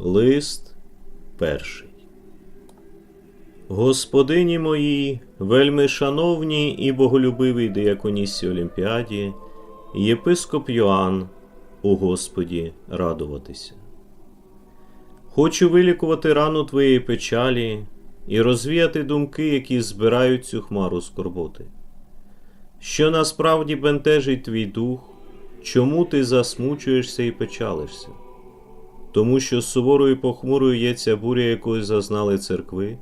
Лист перший. Господині мої, вельми шановні і боголюбивий дияконісі Олімпіаді, єпископ Йоанн, у Господі радуватися. Хочу вилікувати рану твоєї печалі і розвіяти думки, які збирають цю хмару скорботи. Що насправді бентежить твій дух, чому ти засмучуєшся і печалишся? Тому що суворою похмурою є ця буря, якої зазнали церкви,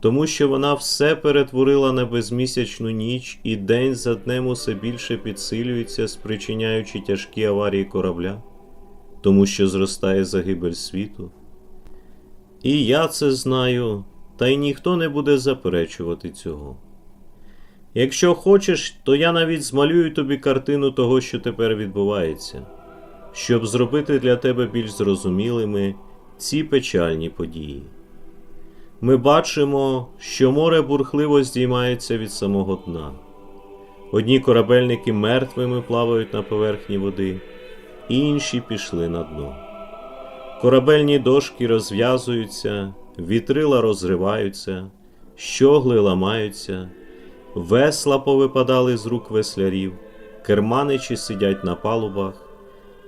тому що вона все перетворила на безмісячну ніч, і день за днем усе більше підсилюється, спричиняючи тяжкі аварії корабля, тому що зростає загибель світу. І я це знаю, та й ніхто не буде заперечувати цього. Якщо хочеш, то я навіть змалюю тобі картину того, що тепер відбувається, щоб зробити для тебе більш зрозумілими ці печальні події. Ми бачимо, що море бурхливо здіймається від самого дна. Одні корабельники мертвими плавають на поверхні води, інші пішли на дно. Корабельні дошки розв'язуються, вітрила розриваються, щогли ламаються, весла повипадали з рук веслярів, керманичі сидять на палубах,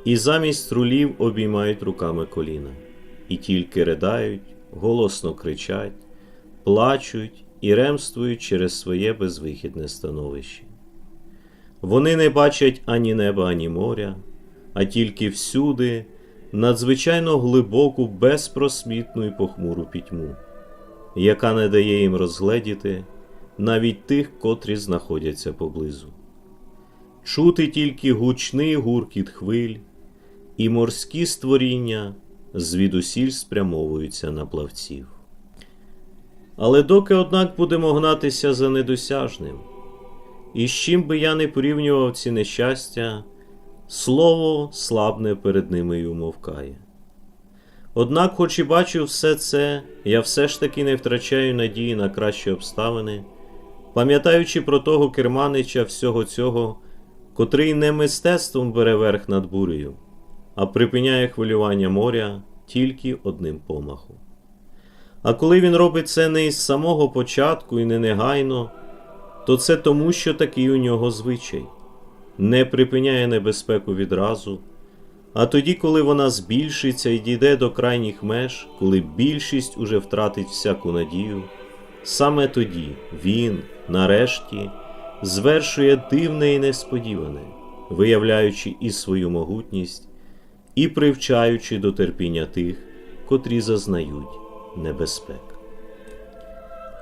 і замість рулів обіймають руками коліна, і тільки ридають, голосно кричать, плачуть і ремствують через своє безвихідне становище. Вони не бачать ані неба, ані моря, а тільки всюди надзвичайно глибоку, безпросвітну і похмуру пітьму, яка не дає їм розгледіти навіть тих, котрі знаходяться поблизу. Чути тільки гучний гуркіт хвиль, і морські створіння звідусіль спрямовуються на плавців. Але доки, однак, будемо гнатися за недосяжним, і з чим би я не порівнював ці нещастя, слово слабне перед ними й умовкає. Однак, хоч і бачу все це, я все ж таки не втрачаю надії на кращі обставини, пам'ятаючи про того керманича всього цього, котрий не мистецтвом бере верх над бурею, а припиняє хвилювання моря тільки одним помахом. А коли він робить це не із самого початку і не негайно, то це тому, що такий у нього звичай не припиняє небезпеку відразу, а тоді, коли вона збільшиться і дійде до крайніх меж, коли більшість уже втратить всяку надію, саме тоді він, нарешті, звершує дивне і несподіване, виявляючи і свою могутність, і привчаючи до терпіння тих, котрі зазнають небезпек.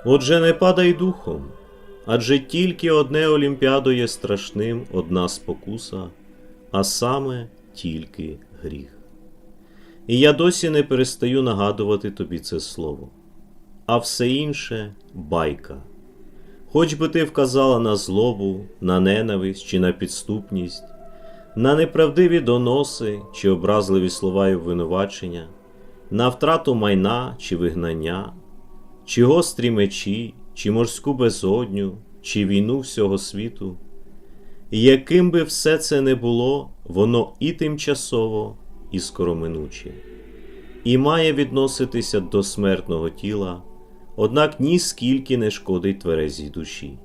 Отже, не падай духом, адже тільки одне Олімпіадо є страшним, одна спокуса, а саме тільки гріх. І я досі не перестаю нагадувати тобі це слово, а все інше байка. Хоч би ти вказала на злобу, на ненависть чи на підступність, на неправдиві доноси чи образливі слова і обвинувачення, на втрату майна чи вигнання, чи гострі мечі, чи морську безодню, чи війну всього світу. Яким би все це не було, воно і тимчасово, і скороминуче, і має відноситися до смертного тіла, однак ні скільки не шкодить тверезій душі.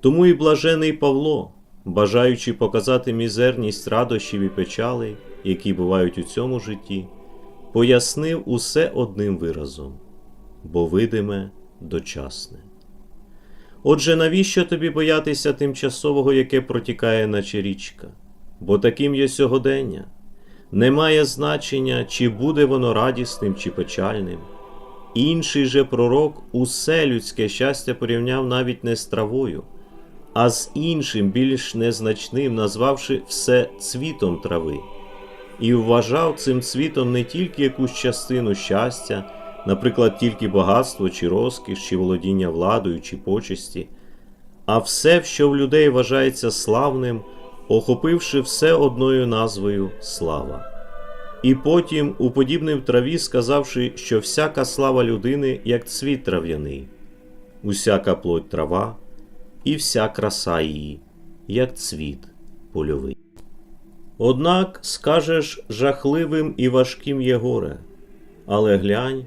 Тому і блажений Павло, бажаючи показати мізерність радощів і печалей, які бувають у цьому житті, пояснив усе одним виразом бо видиме дочасне. Отже, навіщо тобі боятися тимчасового, яке протікає, наче річка? Бо таким є сьогодення. Немає значення, чи буде воно радісним чи печальним. Інший же пророк усе людське щастя порівняв навіть не з травою, а з іншим, більш незначним, назвавши все цвітом трави, і вважав цим цвітом не тільки якусь частину щастя наприклад, тільки багатство чи розкіш, чи володіння владою, чи почесті, а все, що в людей вважається славним, охопивши все одною назвою слава. І потім, уподібнив траві, сказавши, що всяка слава людини, як цвіт трав'яний, усяка плоть трава, і вся краса її, як цвіт польовий. Однак скажеш жахливим і важким є горе, але глянь,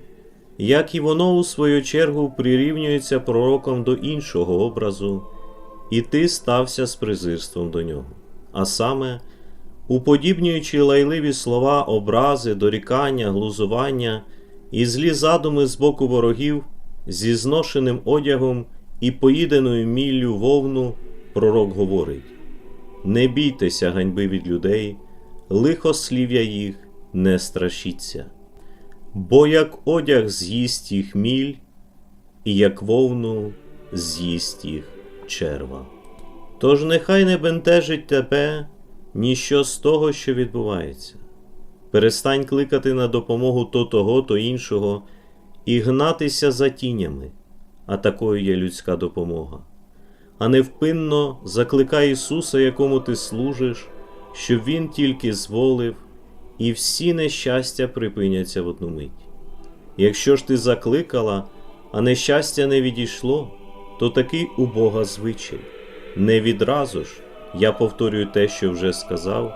як і воно у свою чергу прирівнюється пророком до іншого образу, і ти стався з презирством до нього. А саме, уподібнюючи лайливі слова, образи, дорікання, глузування і злі задуми з боку ворогів, зі зношеним одягом і поїденою міллю вовну, пророк говорить: Не бійтеся ганьби від людей, лихослів'я їх не страшіться, бо як одяг з'їсть їх міль, і як вовну з'їсть їх черва. Тож нехай не бентежить тебе ніщо з того, що відбувається. Перестань кликати на допомогу то того, то іншого і гнатися за тінями, а такою є людська допомога. А невпинно закликай Ісуса, якому ти служиш, щоб Він тільки зволив, і всі нещастя припиняться в одну мить. Якщо ж ти закликала, а нещастя не відійшло, то такий у Бога звичай. Не відразу ж, я повторюю те, що вже сказав,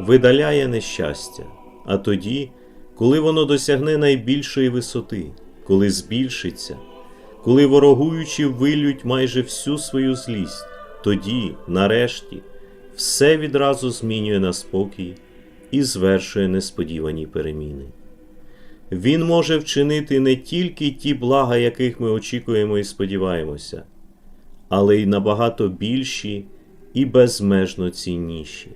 видаляє нещастя, а тоді, коли воно досягне найбільшої висоти, коли збільшиться, коли ворогуючі вилють майже всю свою злість, тоді, нарешті, все відразу змінює на спокій і звершує несподівані переміни. Він може вчинити не тільки ті блага, яких ми очікуємо і сподіваємося, але й набагато більші і безмежно цінніші.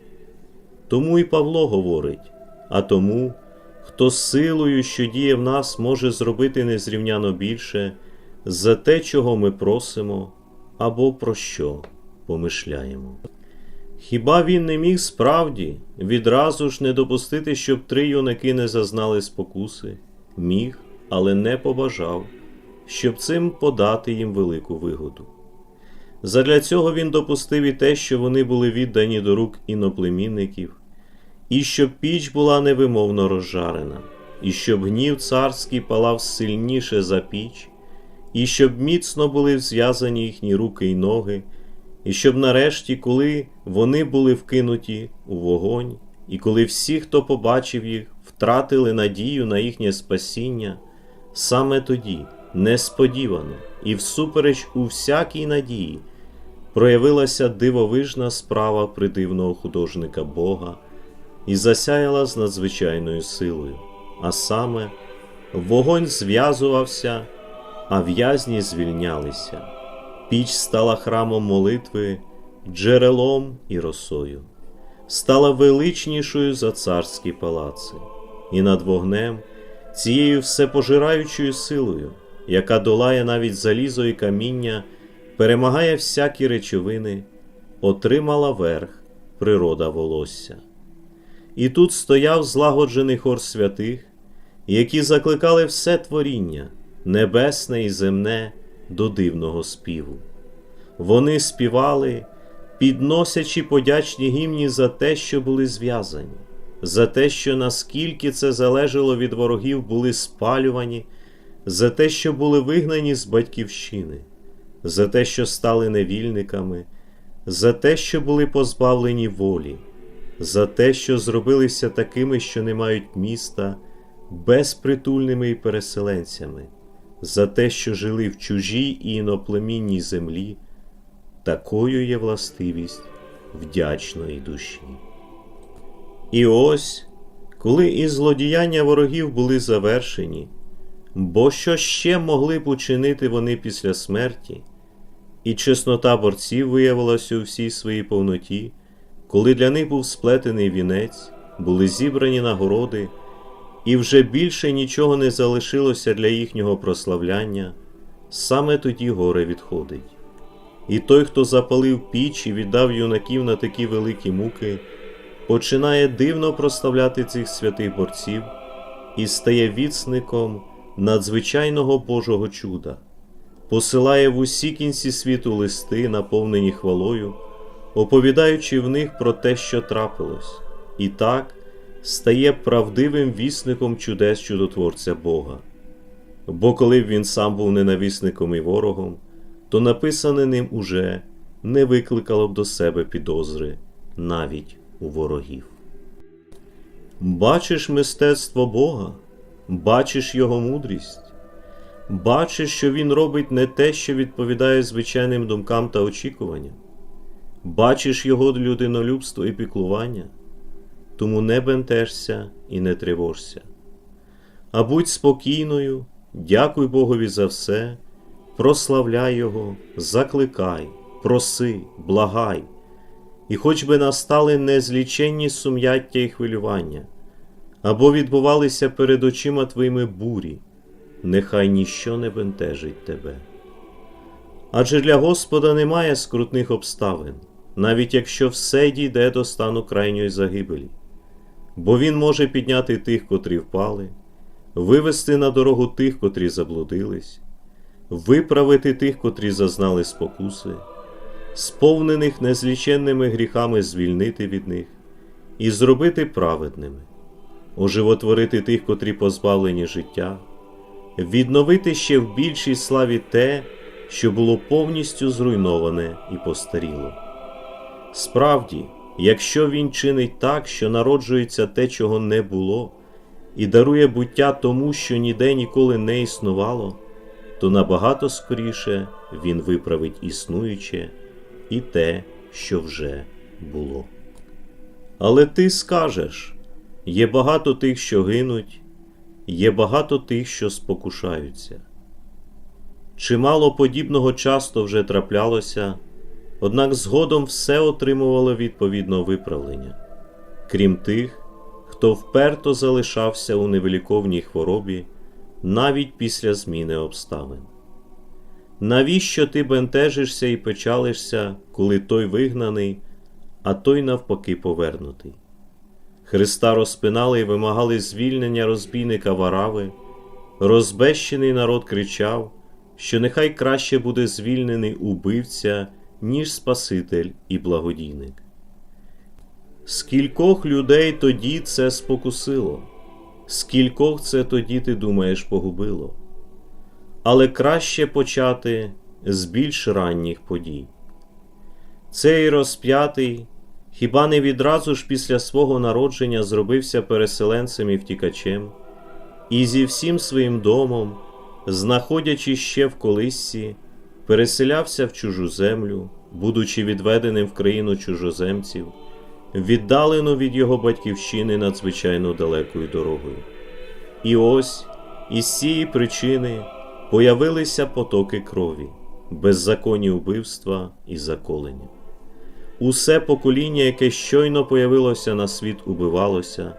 Тому і Павло говорить: а тому, хто силою, що діє в нас, може зробити незрівняно більше за те, чого ми просимо або про що помишляємо. Хіба він не міг справді відразу ж не допустити, щоб три юнаки не зазнали спокуси? Міг, але не побажав, щоб цим подати їм велику вигоду. Задля цього він допустив і те, що вони були віддані до рук іноплемінників, і щоб піч була невимовно розжарена, і щоб гнів царський палав сильніше за піч, і щоб міцно були зв'язані їхні руки й ноги, і щоб нарешті, коли вони були вкинуті у вогонь, і коли всі, хто побачив їх, втратили надію на їхнє спасіння, саме тоді, несподівано і всупереч у всякій надії, проявилася дивовижна справа придивного художника Бога і засяяла з надзвичайною силою, а саме, вогонь зв'язувався, а в'язні звільнялися. Піч стала храмом молитви, джерелом і росою, стала величнішою за царські палаци, і над вогнем, цією всепожираючою силою, яка долає навіть залізо і каміння, перемагає всякі речовини, отримала верх природа волосся. І тут стояв злагоджений хор святих, які закликали все творіння, небесне і земне до дивного співу. Вони співали, підносячи подячні гімні за те, що були зв'язані, за те, що наскільки це залежало від ворогів, були спалювані, за те, що були вигнані з батьківщини, за те, що стали невільниками, за те, що були позбавлені волі, за те, що зробилися такими, що не мають міста, безпритульними і переселенцями за те, що жили в чужій і іноплемінній землі, такою є властивість вдячної душі. І ось, коли і злодіяння ворогів були завершені, бо що ще могли б учинити вони після смерті, і чеснота борців виявилася у всій своїй повноті, коли для них був сплетений вінець, були зібрані нагороди і вже більше нічого не залишилося для їхнього прославляння, саме тоді горе відходить. І той, хто запалив піч і віддав юнаків на такі великі муки, починає дивно прославляти цих святих борців і стає віцником надзвичайного Божого чуда, посилає в усі кінці світу листи, наповнені хвалою, оповідаючи в них про те, що трапилось, і так стає правдивим вісником чудес чудотворця Бога. Бо коли б він сам був ненависником і ворогом, то написане ним уже не викликало б до себе підозри навіть у ворогів. Бачиш мистецтво Бога, бачиш Його мудрість, бачиш, що Він робить не те, що відповідає звичайним думкам та очікуванням, бачиш Його людинолюбство і піклування, тому не бентежся і не тривожся. А будь спокійною, дякуй Богові за все, прославляй Його, закликай, проси, благай, і хоч би настали незліченні сум'яття і хвилювання, або відбувалися перед очима твоїми бурі, нехай ніщо не бентежить тебе. Адже для Господа немає скрутних обставин, навіть якщо все дійде до стану крайньої загибелі, бо Він може підняти тих, котрі впали, вивести на дорогу тих, котрі заблудились, виправити тих, котрі зазнали спокуси, сповнених незліченними гріхами звільнити від них і зробити праведними оживотворити тих, котрі позбавлені життя, відновити ще в більшій славі те, що було повністю зруйноване і постаріло. Справді, якщо він чинить так, що народжується те, чого не було, і дарує буття тому, що ніде ніколи не існувало, то набагато скоріше він виправить існуюче і те, що вже було. Але ти скажеш Є багато тих, що гинуть, є багато тих, що спокушаються. Чимало подібного часто вже траплялося, однак згодом все отримувало відповідно виправлення, крім тих, хто вперто залишався у невеликовній хворобі навіть після зміни обставин. Навіщо ти бентежишся і печалишся, коли той вигнаний, а той навпаки повернутий? Христа розпинали і вимагали звільнення розбійника варави, розбещений народ кричав, що нехай краще буде звільнений убивця, ніж Спаситель і благодійник. Скількох людей тоді це спокусило, скількох це тоді ти думаєш погубило, але краще почати з більш ранніх подій. Цей розп'ятий Хіба не відразу ж після свого народження зробився переселенцем і втікачем, і зі всім своїм домом, знаходячи ще в колисці, переселявся в чужу землю, будучи відведеним в країну чужоземців, віддалену від його батьківщини надзвичайно далекою дорогою. І ось із цієї причини появилися потоки крові, беззаконні убивства і заколення. Усе покоління, яке щойно появилося на світ, убивалося,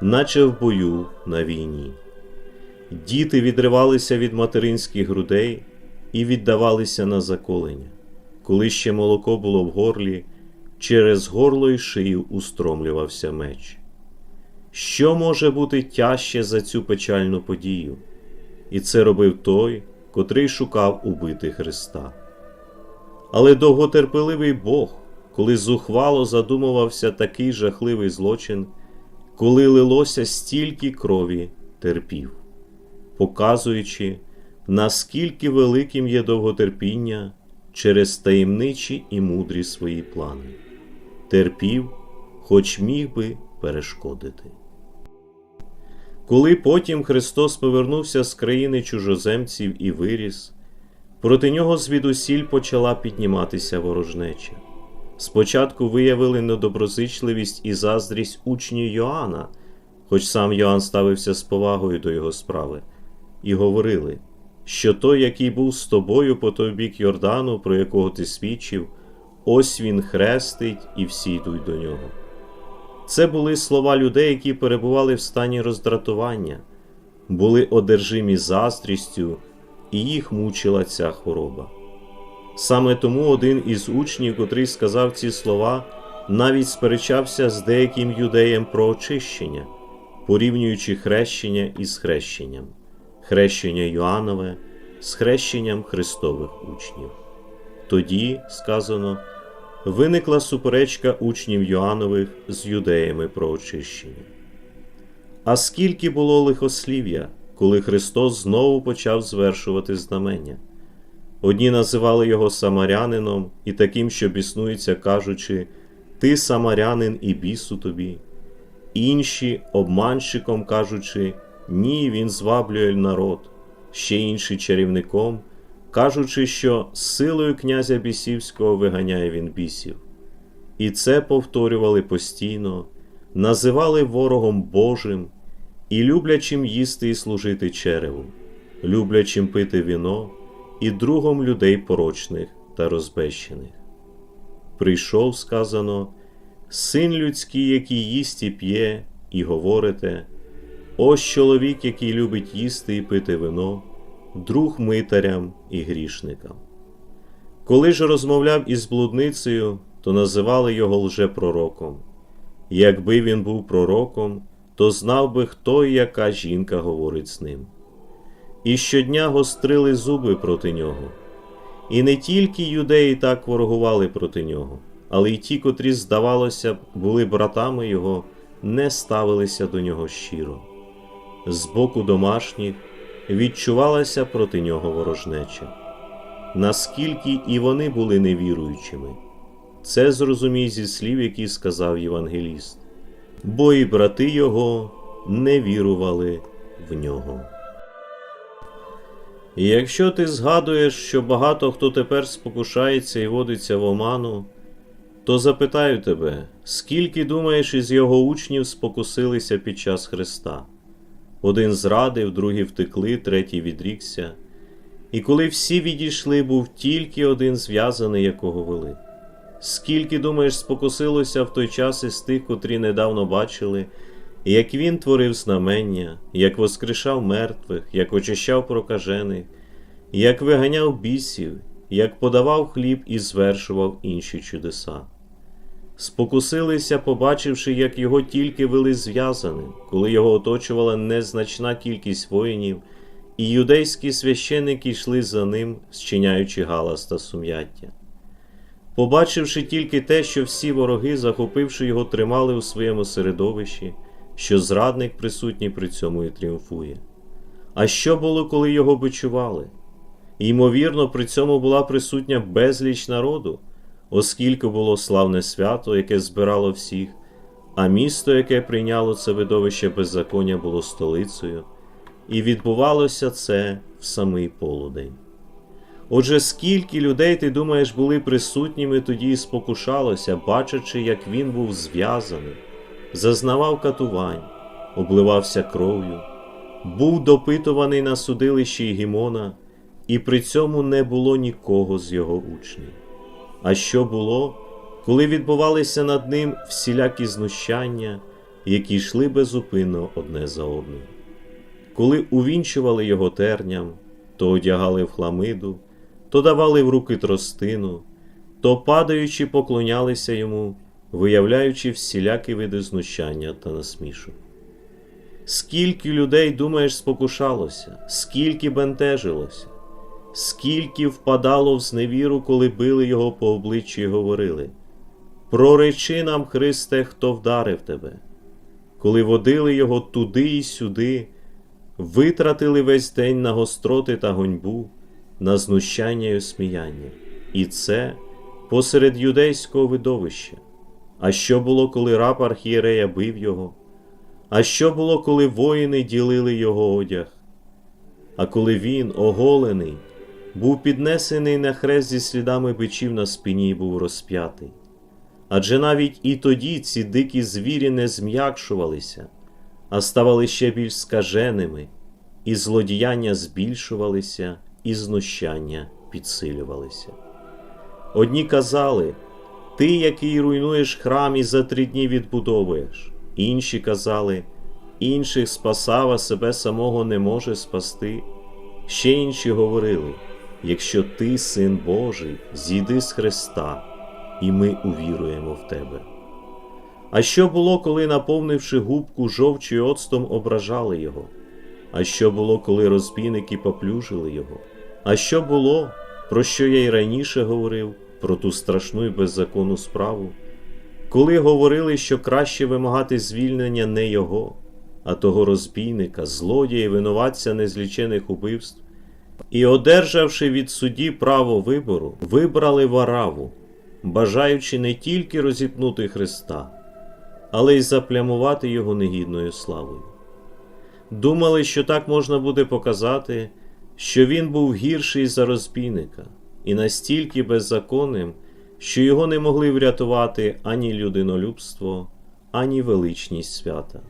наче в бою на війні. Діти відривалися від материнських грудей і віддавалися на заколення, коли ще молоко було в горлі, через горло й шию устромлювався меч. Що може бути тяжче за цю печальну подію? І це робив той, котрий шукав убити Христа. Але довготерпеливий Бог коли зухвало задумувався такий жахливий злочин, коли лилося стільки крові терпів, показуючи, наскільки великим є довготерпіння через таємничі і мудрі свої плани, терпів, хоч міг би перешкодити. Коли потім Христос повернувся з країни чужоземців і виріс, проти нього звідусіль почала підніматися ворожнеча. Спочатку виявили недоброзичливість і заздрість учні Йоанна, хоч сам Йоанн ставився з повагою до його справи, і говорили, що той, який був з тобою по той бік Йордану, про якого ти свідчив, ось він хрестить, і всі йдуть до нього. Це були слова людей, які перебували в стані роздратування, були одержимі заздрістю, і їх мучила ця хвороба. Саме тому один із учнів, котрий сказав ці слова, навіть сперечався з деяким юдеєм про очищення, порівнюючи хрещення із хрещенням, хрещення Йоаннове з хрещенням Христових учнів. Тоді, сказано, виникла суперечка учнів Йоаннових з юдеями про очищення. А скільки було лихослів'я, коли Христос знову почав звершувати знамення? Одні називали його самарянином і таким, що біснується, кажучи Ти самарянин і бісу тобі. інші обманщиком кажучи, ні, він зваблює народ, ще інші чарівником, кажучи, що силою князя бісівського виганяє він бісів. І це повторювали постійно, називали ворогом Божим і люблячим їсти і служити череву, люблячим пити віно і другом людей порочних та розбещених. Прийшов, сказано, син людський, який їсть і п'є, і говорите, ось чоловік, який любить їсти і пити вино, друг митарям і грішникам. Коли ж розмовляв із блудницею, то називали його лжепророком. Якби він був пророком, то знав би, хто і яка жінка говорить з ним. І щодня гострили зуби проти нього. І не тільки юдеї так ворогували проти нього, але й ті, котрі, здавалося, були братами його, не ставилися до нього щиро. З боку домашніх відчувалася проти нього ворожнеча. Наскільки і вони були невіруючими, це зрозумій зі слів, які сказав Євангеліст, бо і брати його не вірували в нього. І якщо ти згадуєш, що багато хто тепер спокушається і водиться в оману, то запитаю тебе, скільки думаєш із його учнів спокусилися під час Христа? Один зрадив, другі втекли, третій відрікся. І коли всі відійшли, був тільки один зв'язаний, якого вели. Скільки, думаєш, спокусилося в той час із тих, котрі недавно бачили, як він творив знамення, як воскрешав мертвих, як очищав прокажених, як виганяв бісів, як подавав хліб і звершував інші чудеса. Спокусилися, побачивши, як його тільки вели зв'язаним, коли його оточувала незначна кількість воїнів, і юдейські священники йшли за ним, зчиняючи галас та сум'яття. Побачивши тільки те, що всі вороги, захопивши його, тримали у своєму середовищі, що зрадник присутній при цьому і тріумфує. А що було, коли його бичували? Ймовірно, при цьому була присутня безліч народу, оскільки було славне свято, яке збирало всіх, а місто, яке прийняло це видовище беззаконня, було столицею, і відбувалося це в самий полудень. Отже, скільки людей, ти думаєш, були присутніми тоді і спокушалося, бачачи, як він був зв'язаний, зазнавав катувань, обливався кров'ю, був допитуваний на судилищі Гімона, і при цьому не було нікого з його учнів. А що було, коли відбувалися над ним всілякі знущання, які йшли безупинно одне за одним? Коли увінчували його терням, то одягали в хламиду, то давали в руки тростину, то падаючи, поклонялися йому, виявляючи всілякі види знущання та насмішок. Скільки людей, думаєш, спокушалося, скільки бентежилося, скільки впадало в зневіру, коли били його по обличчі і говорили: Проречи нам, Христе, хто вдарив тебе, коли водили його туди і сюди, витратили весь день на гостроти та гоньбу, на знущання й осміяння, і це посеред юдейського видовища. А що було, коли раб архієрея бив його? А що було, коли воїни ділили його одяг? А коли він, оголений, був піднесений на хрест зі слідами бичів на спині і був розп'ятий. Адже навіть і тоді ці дикі звірі не зм'якшувалися, а ставали ще більш скаженими, і злодіяння збільшувалися, і знущання підсилювалися. Одні казали, ти, який руйнуєш храм і за три дні відбудовуєш. Інші казали, інших спасав, а себе самого не може спасти. Ще інші говорили: якщо ти, син Божий, зійди з Христа, і ми увіруємо в тебе. А що було, коли, наповнивши губку жовчу й оцтом, ображали його? А що було, коли розбійники поплюжили його? А що було, про що я й раніше говорив, про ту страшну і беззаконну справу? коли говорили, що краще вимагати звільнення не його, а того розбійника, злодія і винуватця незлічених убивств, і, одержавши від судді право вибору, вибрали вараву, бажаючи не тільки розіпнути Христа, але й заплямувати його негідною славою. Думали, що так можна буде показати, що він був гірший за розбійника і настільки беззаконним, що його не могли врятувати ані людинолюбство, ані величність свята.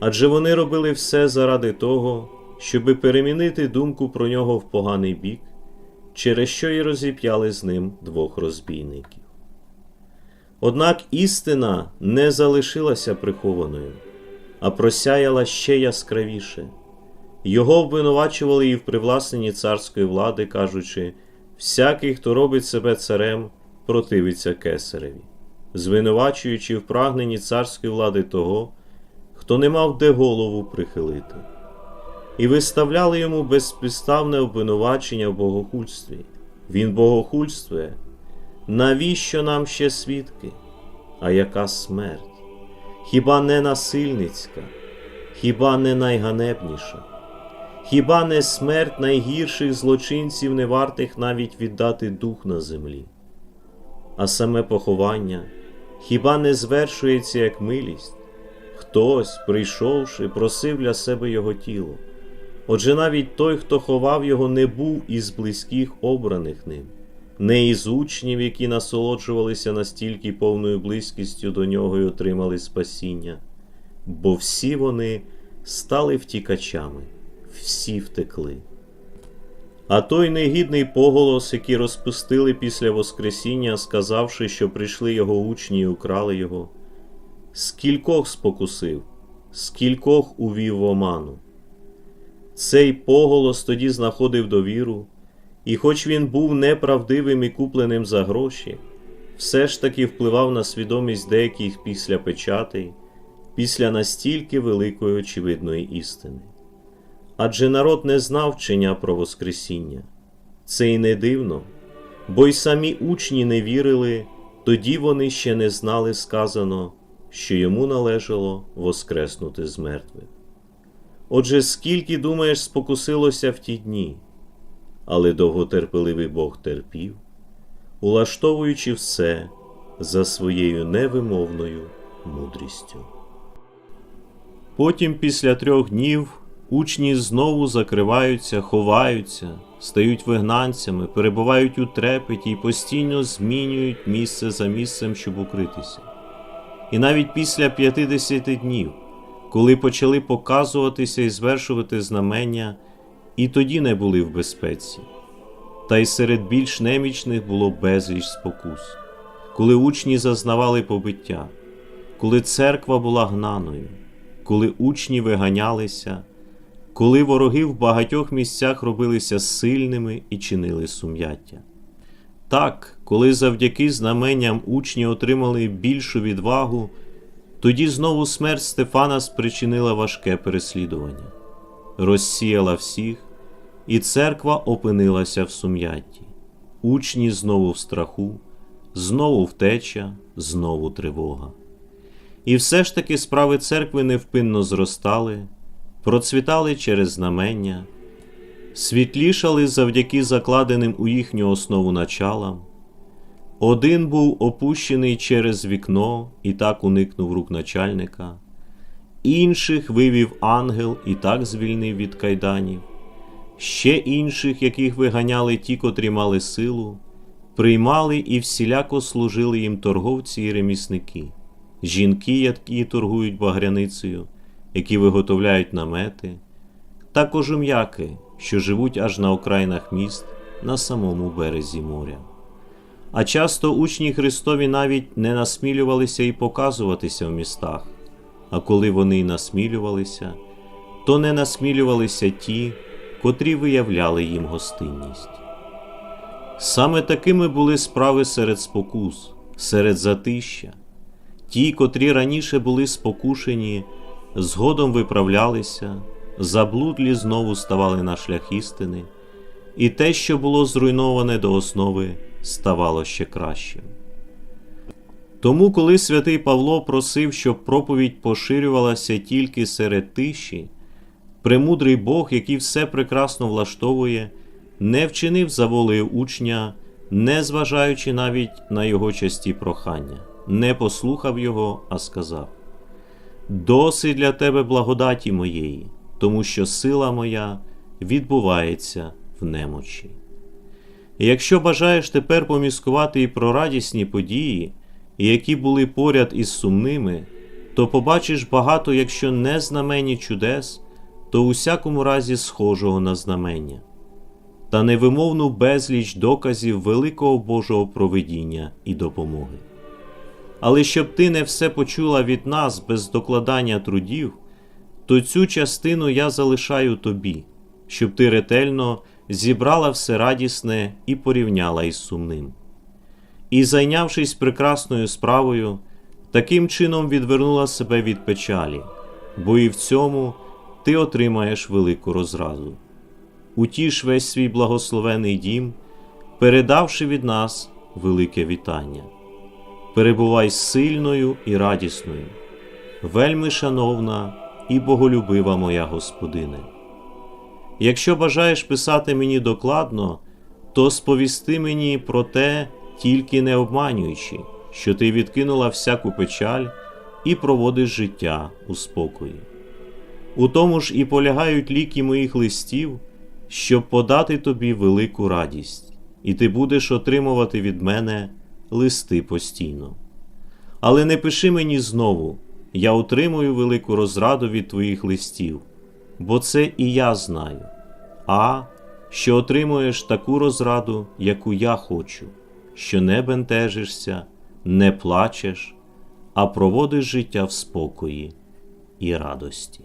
Адже вони робили все заради того, щоби перемінити думку про нього в поганий бік, через що й розіп'яли з ним двох розбійників. Однак істина не залишилася прихованою, а просяяла ще яскравіше. Його обвинувачували і в привласненні царської влади, кажучи, всякий, хто робить себе царем, противиться кесареві, звинувачуючи в прагненні царської влади того, хто не мав де голову прихилити, і виставляли йому безпідставне обвинувачення в богохульстві. Він богохульствує. Навіщо нам ще свідки? А яка смерть? Хіба не насильницька, хіба не найганебніша? Хіба не смерть найгірших злочинців не вартих навіть віддати дух на землі? А саме поховання хіба не звершується як милість? Хтось, прийшовши, просив для себе його тіло. Отже, навіть той, хто ховав його, не був із близьких обраних ним, не із учнів, які насолоджувалися настільки повною близькістю до нього і отримали спасіння, бо всі вони стали втікачами, всі втекли. А той негідний поголос, який розпустили після Воскресіння, сказавши, що прийшли його учні і украли його, скількох спокусив, скількох увів в оману. Цей поголос тоді знаходив довіру, і, хоч він був неправдивим і купленим за гроші, все ж таки впливав на свідомість деяких після печатей, після настільки великої очевидної істини. Адже народ не знав вчення про Воскресіння. Це й не дивно, бо й самі учні не вірили, тоді вони ще не знали сказано, що йому належало воскреснути з мертвих. Отже, скільки, думаєш, спокусилося в ті дні, але довготерпеливий Бог терпів, улаштовуючи все за своєю невимовною мудрістю. Потім, після трьох днів, учні знову закриваються, ховаються, стають вигнанцями, перебувають у трепеті і постійно змінюють місце за місцем, щоб укритися. І навіть після 50 днів коли почали показуватися і звершувати знамення, і тоді не були в безпеці. Та й серед більш немічних було безліч спокус, коли учні зазнавали побиття, коли церква була гнаною, коли учні виганялися, коли вороги в багатьох місцях робилися сильними і чинили сум'яття. Так, коли завдяки знаменням учні отримали більшу відвагу. Тоді знову смерть Стефана спричинила важке переслідування, розсіяла всіх, і церква опинилася в сум'ятті, учні знову в страху, знову втеча, знову тривога. І все ж таки справи церкви невпинно зростали, процвітали через знамення, світлішали завдяки закладеним у їхню основу началам. Один був опущений через вікно і так уникнув рук начальника, інших вивів ангел і так звільнив від кайданів, ще інших, яких виганяли ті, котрі мали силу, приймали і всіляко служили їм торговці і ремісники, жінки, які торгують багряницею, які виготовляють намети, та кожум'яки, що живуть аж на окраїнах міст на самому березі моря. А часто учні Христові навіть не насмілювалися і показуватися в містах, а коли вони й насмілювалися, то не насмілювалися ті, котрі виявляли їм гостинність. Саме такими були справи серед спокус, серед затища, ті, котрі раніше були спокушені, згодом виправлялися, заблудлі знову ставали на шлях істини, і те, що було зруйноване до основи ставало ще кращим. Тому, коли святий Павло просив, щоб проповідь поширювалася тільки серед тиші, премудрий Бог, який все прекрасно влаштовує, не вчинив за волею учня, не зважаючи навіть на його часті прохання. не послухав його, а сказав: Досить для тебе благодаті моєї, тому що сила моя відбувається в немочі. І якщо бажаєш тепер поміскувати і про радісні події, які були поряд із сумними, то побачиш багато, якщо не знамені чудес, то у всякому разі схожого на знамення, та невимовну безліч доказів великого Божого провидіння і допомоги. Але щоб ти не все почула від нас без докладання трудів, то цю частину я залишаю тобі, щоб ти ретельно зібрала все радісне і порівняла із сумним. І, зайнявшись прекрасною справою, таким чином відвернула себе від печалі, бо і в цьому ти отримаєш велику розраду. Утіш весь свій благословений дім, передавши від нас велике вітання. Перебувай сильною і радісною, вельми шановна і боголюбива моя Господине. Якщо бажаєш писати мені докладно, то сповісти мені про те, тільки не обманюючи, що ти відкинула всяку печаль і проводиш життя у спокої. У тому ж і полягають ліки моїх листів, щоб подати тобі велику радість, і ти будеш отримувати від мене листи постійно. Але не пиши мені знову, я отримую велику розраду від твоїх листів, бо це і я знаю, а що отримуєш таку розраду, яку я хочу, що не бентежишся, не плачеш, а проводиш життя в спокої і радості.